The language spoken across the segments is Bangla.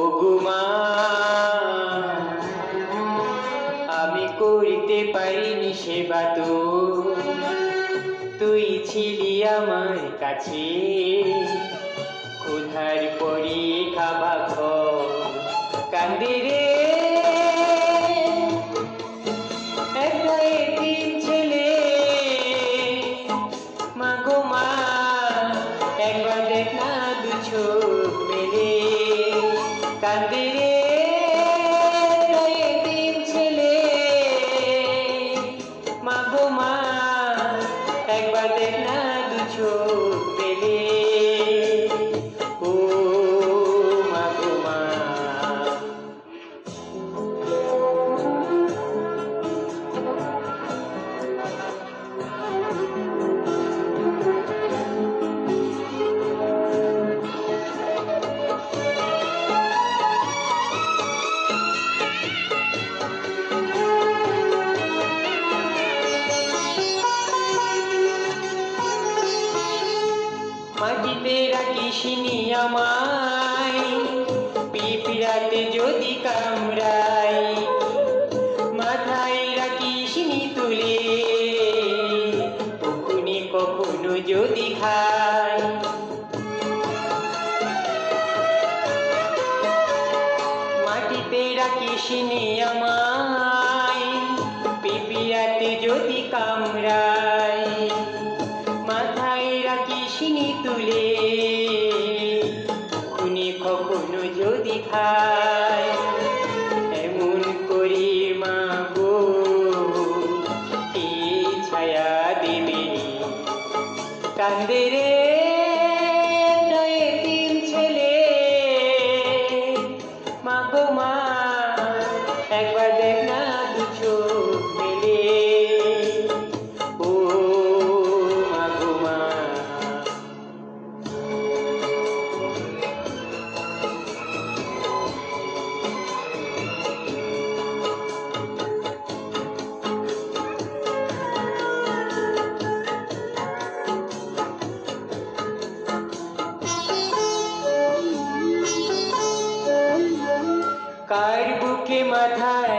ওগুমা আমি করিতে পারিনি সেবা তো। তুই ছিলি আমার কাছে কোথার পরি খাবা কান্দি রে। এতিম ছেলে। মা একবার দেখ না দু চোখ মেলে কান্দি রাখিসনি আমায়, পিঁপড়াতে যদি কামড়াই মাথায় রাখিসনি তুলে কখনি কখনো যদি খাই মাটিতে রাখিসনি আমায় এমন করি মা গো কি ছায়া দেবে কান্দে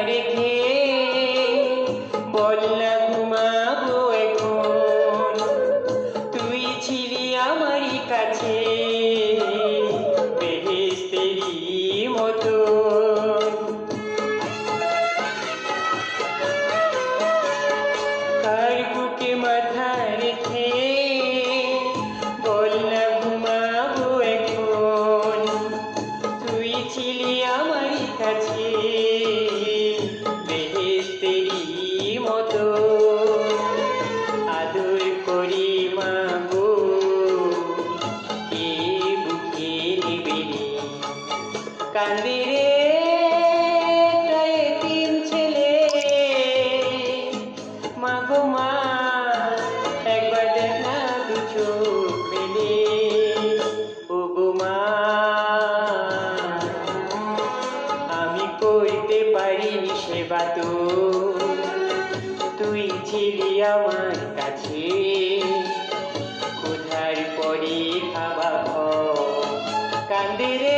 রেখে সেবা তো তুই ছিলি আমার কাছে। কোথায় পরে খাবা কান্দে রে